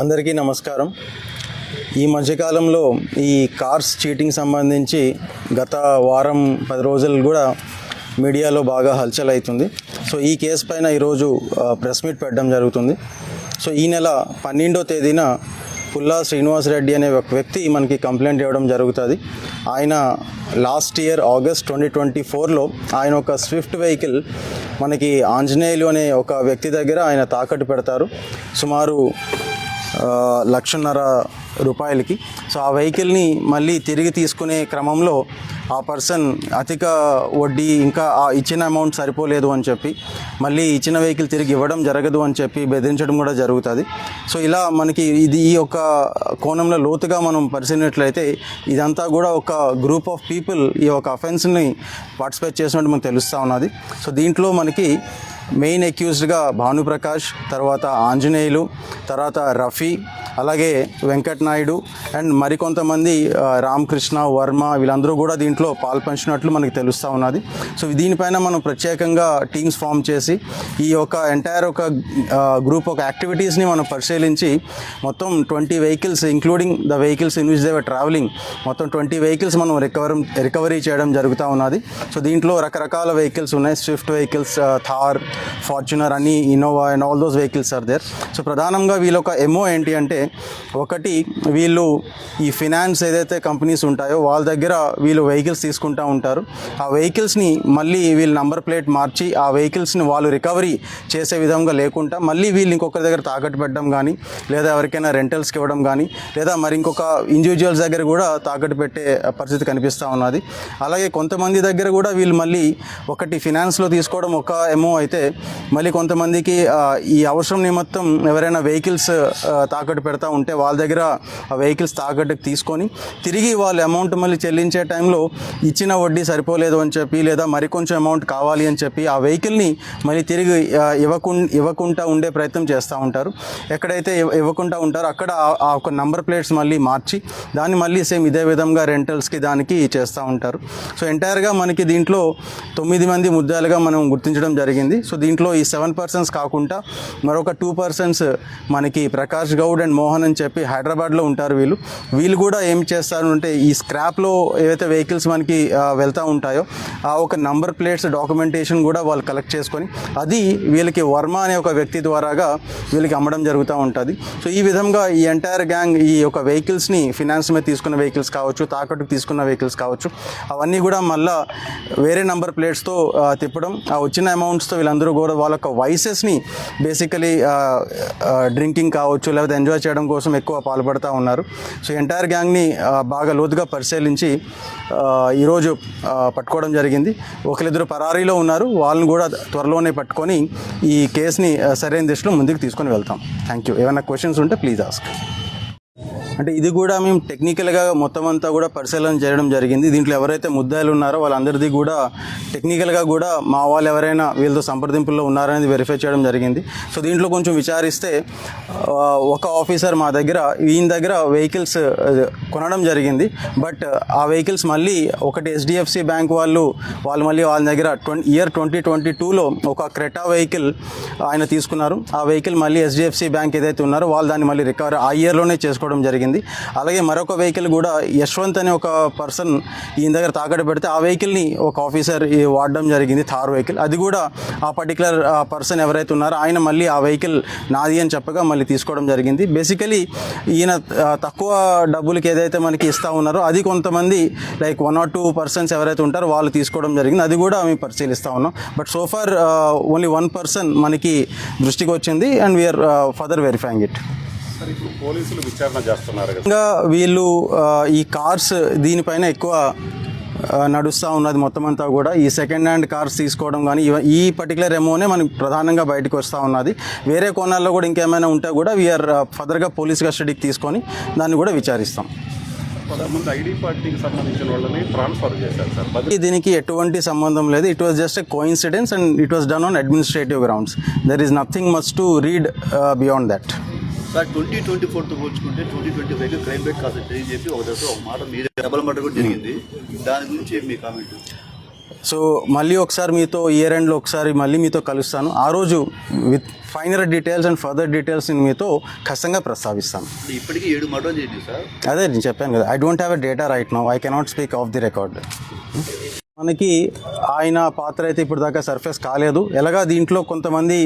అందరికీ నమస్కారం. ఈ మధ్యకాలంలో ఈ కార్స్ చీటింగ్ సంబంధించి గత వారం పది రోజులు కూడా మీడియాలో బాగా హల్చల్ అవుతుంది. సో ఈ కేసు పైన ఈరోజు ప్రెస్ మీట్ పెట్టడం జరుగుతుంది. సో ఈ నెల పన్నెండో తేదీన పుల్లా శ్రీనివాస్ రెడ్డి అనే ఒక వ్యక్తి మనకి కంప్లైంట్ ఇవ్వడం జరుగుతుంది. ఆయన last year August twenty twenty ఫోర్లో ఆయన ఒక స్విఫ్ట్ వెహికల్ మనకి ఆంజనేయులు అనే ఒక వ్యక్తి దగ్గర ఆయన తాకట్టు పెడతారు. సుమారు లక్షన్నర రూపాయలకి. సో ఆ వెహికల్ని మళ్ళీ తిరిగి తీసుకునే క్రమంలో ఆ పర్సన్ అధిక వడ్డీ ఇంకా ఆ ఇచ్చిన అమౌంట్ సరిపోలేదు అని చెప్పి మళ్ళీ ఇచ్చిన వెహికల్ తిరిగి ఇవ్వడం జరగదు అని చెప్పి బెదిరించడం కూడా జరుగుతుంది. సో ఇలా మనకి ఇది ఈ యొక్క కోణంలో లోతుగా మనం పరిశీలినట్లయితే ఇదంతా కూడా ఒక గ్రూప్ ఆఫ్ పీపుల్ ఈ యొక్క అఫెన్స్ని పార్టిసిపేట్ చేసినట్టు మనకు తెలుస్తూ ఉన్నది. సో దీంట్లో మనకి మెయిన్ అక్యూజ్డ్గా భానుప్రకాష్ తర్వాత ఆంజనేయులు తర్వాత రఫీ అలాగే వెంకట్ నాయుడు అండ్ మరికొంతమంది రామకృష్ణ వర్మ వీళ్ళందరూ కూడా దీంట్లో పాల్పంచినట్లు మనకి తెలుస్తూ ఉన్నది. సో దీనిపైన మనం ప్రత్యేకంగా టీమ్స్ ఫామ్ చేసి ఈ యొక్క ఎంటైర్ ఒక గ్రూప్ ఒక యాక్టివిటీస్ని మనం పరిశీలించి మొత్తం twenty vehicles including the vehicles in which they were traveling మొత్తం ట్వంటీ వెహికల్స్ మనం రికవర్ రికవరీ చేయడం జరుగుతూ ఉన్నది. సో దీంట్లో రకరకాల వెహికల్స్ ఉన్నాయి. స్విఫ్ట్ వెహికల్స్ థార్ ఫార్చునర్ అని Innova and all those vehicles are there so ప్రధానంగా వీళ్ళ ఒక ఎమో ఏంటి అంటే ఒకటి వీళ్ళు ఈ ఫినాన్స్ ఏదైతే కంపెనీస్ ఉంటాయో వాళ్ళ దగ్గర వీళ్ళు వెహికల్ వెహికల్స్ తీసుకుంటూ ఉంటారు. ఆ వెహికల్స్ని మళ్ళీ వీళ్ళు నంబర్ ప్లేట్ మార్చి ఆ వెహికల్స్ని వాళ్ళు రికవరీ చేసే విధంగా లేకుండా మళ్ళీ వీళ్ళు ఇంకొకరి దగ్గర తాకట్టు పెట్టడం కానీ లేదా ఎవరికైనా రెంటల్స్కి ఇవ్వడం కానీ లేదా మరి ఇంకొక ఇండివిజువల్స్ దగ్గర కూడా తాకట్టు పెట్టే పరిస్థితి కనిపిస్తూ ఉన్నది. అలాగే కొంతమంది దగ్గర కూడా వీళ్ళు మళ్ళీ ఒకటి ఫినాన్స్లో తీసుకోవడం ఒక ఎమో అయితే మళ్ళీ కొంతమందికి ఈ అవసరం నిమిత్తం ఎవరైనా వెహికల్స్ తాకట్టు పెడతా ఉంటే వాళ్ళ దగ్గర ఆ వెహికల్స్ తాకట్టుకు తీసుకొని తిరిగి వాళ్ళ అమౌంట్ మళ్ళీ చెల్లించే టైంలో ఇచ్చిన వడ్డీ సరిపోలేదు అని చెప్పి లేదా మరికొంచెం అమౌంట్ కావాలి అని చెప్పి ఆ వెహికల్ని మళ్ళీ తిరిగి ఇవ్వకుం ఇవ్వకు ఇవ్వకుండా ఉండే ప్రయత్నం చేస్తూ ఉంటారు. ఎక్కడైతే ఇవ్వకుండా ఉంటారో అక్కడ ఆ- ఆ ఒక నంబర్ ప్లేట్స్ మళ్ళీ మార్చి దాన్ని మళ్ళీ సేమ్ ఇదే విధంగా రెంటల్స్కి దానికి చేస్తూ ఉంటారు. సో ఎంటైర్గా మనకి దీంట్లో తొమ్మిది మంది ముద్దాలుగా మనం గుర్తించడం జరిగింది. సో దీంట్లో ఈ సెవెన్ పర్సన్స్ కాకుండా మరొక టూ పర్సన్స్ మనకి ప్రకాష్ గౌడ్ అండ్ మోహన్ అని చెప్పి హైదరాబాద్లో ఉంటారు వీళ్ళు. వీళ్ళు కూడా ఏం చేస్తారు అంటే ఈ స్క్రాప్లో ఏవైతే వెహికల్స్ మనకి వెళ్తూ ఉంటాయో ఆ ఒక నంబర్ ప్లేట్స్ డాక్యుమెంటేషన్ కూడా వాళ్ళు కలెక్ట్ చేసుకొని అది వీళ్ళకి వర్మ అనే ఒక వ్యక్తి ద్వారాగా వీళ్ళకి అమ్మడం జరుగుతూ ఉంటుంది. సో ఈ విధంగా ఈ ఎంటైర్ గ్యాంగ్ ఈ యొక్క వెహికల్స్ని ఫినాన్స్ మీద తీసుకున్న వెహికల్స్ కావచ్చు తాకట్టుకు తీసుకున్న వెహికల్స్ కావచ్చు అవన్నీ కూడా మళ్ళా వేరే నంబర్ ప్లేట్స్తో తిప్పడం ఆ వచ్చిన అమౌంట్స్తో వీళ్ళందరూ కూడా వాళ్ళ యొక్క వైసెస్ని బేసికలీ డ్రింకింగ్ కావచ్చు లేకపోతే ఎంజాయ్ చేయడం కోసం ఎక్కువ పాల్పడుతూ ఉన్నారు. సో ఎంటైర్ గ్యాంగ్ని బాగా లోతుగా పరిశీలించి ఈరోజు పట్టుకోవడం జరిగింది. ఒకరిద్దరు పరారీలో ఉన్నారు. వాళ్ళని కూడా త్వరలోనే పట్టుకొని ఈ కేసుని సరైన దిశలో ముందుకు తీసుకొని వెళ్తాం. థ్యాంక్ యూ ఏమైనా క్వశ్చన్స్ ఉంటే ప్లీజ్ ఆస్క్ అంటే ఇది కూడా మేము టెక్నికల్గా మొత్తం అంతా కూడా పరిశీలన చేయడం జరిగింది. దీంట్లో ఎవరైతే ముద్దాయిలు ఉన్నారో వాళ్ళందరిది కూడా టెక్నికల్గా కూడా మా వాళ్ళు ఎవరైనా వీళ్ళతో సంప్రదింపుల్లో ఉన్నారనేది వెరిఫై చేయడం జరిగింది. సో దీంట్లో కొంచెం విచారిస్తే ఒక ఆఫీసర్ మా దగ్గర ఈయన దగ్గర వెహికల్స్ కొనడం జరిగింది. బట్ ఆ వెహికల్స్ మళ్ళీ ఒకటి హెచ్డిఎఫ్సి బ్యాంక్ వాళ్ళు వాళ్ళు మళ్ళీ వాళ్ళ దగ్గర ట్వంటీ ఇయర్ ట్వంటీ ట్వంటీ టూలో ఒక క్రెటా వెహికల్ ఆయన తీసుకున్నారు. ఆ వెహికల్ మళ్ళీ హెచ్డిఎఫ్సి బ్యాంక్ ఏదైతే ఉన్నారో వాళ్ళు దాన్ని మళ్ళీ రికవర్ ఆ ఇయర్లోనే చేసుకోవడం జరిగింది. అలాగే మరొక వెహికల్ కూడా యశ్వంత్ అనే ఒక పర్సన్ ఈయన దగ్గర తాకట్టు పెడితే ఆ వెహికల్ని ఒక ఆఫీసర్ వాడడం జరిగింది థార్ వెహికల్. అది కూడా ఆ పర్టికులర్ పర్సన్ ఎవరైతే ఉన్నారో ఆయన మళ్ళీ ఆ వెహికల్ నాది అని చెప్పగా మళ్ళీ తీసుకోవడం జరిగింది. బేసికలీ ఈయన తక్కువ డబ్బులకి ఏదైతే మనకి ఇస్తా ఉన్నారో అది కొంతమంది like one or two persons ఎవరైతే ఉంటారో వాళ్ళు తీసుకోవడం జరిగింది. అది కూడా మేము పరిశీలిస్తూ ఉన్నాం. But so far only one person మనకి దృష్టికి వచ్చింది and we are further verifying it. ఇప్పుడు పోలీసులు విచారణ చేస్తున్నారు వీళ్ళు ఈ కార్స్ దీనిపైన ఎక్కువ నడుస్తూ ఉన్నది మొత్తం అంతా కూడా. ఈ సెకండ్ హ్యాండ్ కార్స్ తీసుకోవడం కానీ ఈ పర్టికులర్ ఎమోనే మనకి ప్రధానంగా బయటకు వస్తూ ఉన్నది. వేరే కోణాల్లో కూడా ఇంకేమైనా ఉంటే కూడా వీఆర్ ఫర్దర్గా పోలీస్ కస్టడీకి తీసుకొని దాన్ని కూడా విచారిస్తాం. కొంతమంది ఐడి పార్టీకి సంబంధించిన వాళ్ళని ట్రాన్స్ఫర్ చేశారు సార్. బదిలీ దీనికి ఎటువంటి సంబంధం లేదు. It was just a coincidence and it was done on administrative grounds there is nothing much to read beyond that sir twenty twenty ఫోర్తో పోల్చుకుంటే ట్వంటీ ట్వంటీ ఫైవ్కి క్రైమ్ రేట్ కాస్త తెలియజేసి ఒక దశ ఒక మాట మీరే డబల్ మర్డర్ కూడా జరిగింది. దాని గురించి మీ కామెంట్ సో మళ్ళీ ఒకసారి మీతో ఇయర్ ఎండ్లో ఒకసారి మళ్ళీ మీతో కలుస్తాను. ఆ రోజు with final details and further details నేను మీతో ఖచ్చితంగా ప్రస్తావిస్తాను. ఇప్పటికీ ఏడు మర్డర్లు చేయండి సార్. అదే నేను చెప్పాను కదా I don't have a data right now I cannot speak off the record మనకి ఆయన పాత్ర అయితే ఇప్పుడు దాకా సర్ఫేస్ కాలేదు. ఎలాగా దీంట్లో కొంతమంది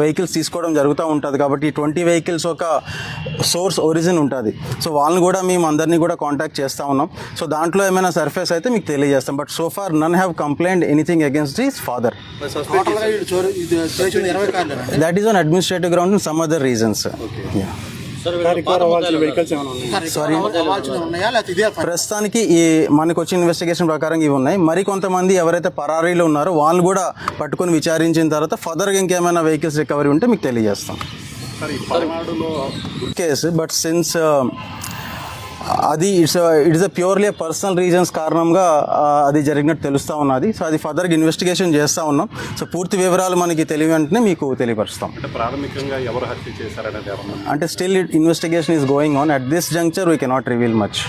వెహికల్స్ తీసుకోవడం జరుగుతూ ఉంటుంది కాబట్టి ట్వంటీ వెహికల్స్ ఒక సోర్స్ ఒరిజిన్ ఉంటుంది. సో వాళ్ళని కూడా మేము అందరినీ కూడా కాంటాక్ట్ చేస్తూ ఉన్నాం. సో దాంట్లో ఏమైనా సర్ఫేస్ అయితే మీకు తెలియజేస్తాం. But so far none have complaint anything against his father that is on administrative ground some other reasons sorry ప్రస్తుతానికి ఈ మనకు వచ్చిన ఇన్వెస్టిగేషన్ ప్రకారం ఇవి ఉన్నాయి. మరి కొంతమంది ఎవరైతే పరారీలో ఉన్నారో వాళ్ళు కూడా పట్టుకొని విచారించిన తర్వాత ఫర్దర్గా ఇంకేమైనా వెహికల్స్ రికవరీ ఉంటే మీకు తెలియజేస్తాం. కేసు బట్ సిన్స్ అది it's it's a purely personal reasons కారణంగా అది జరిగినట్టు తెలుస్తూ ఉన్నది. సో అది ఫర్దర్గా ఇన్వెస్టిగేషన్ చేస్తూ ఉన్నాం. సో పూర్తి వివరాలు మనకి తెలియ వెంటనే మీకు తెలియపరుస్తాం. అంటే ప్రాథమికంగా ఎవరు హత్య చేశారనేది ఏమన్నా అంటే still investigation is going on at this juncture we cannot reveal much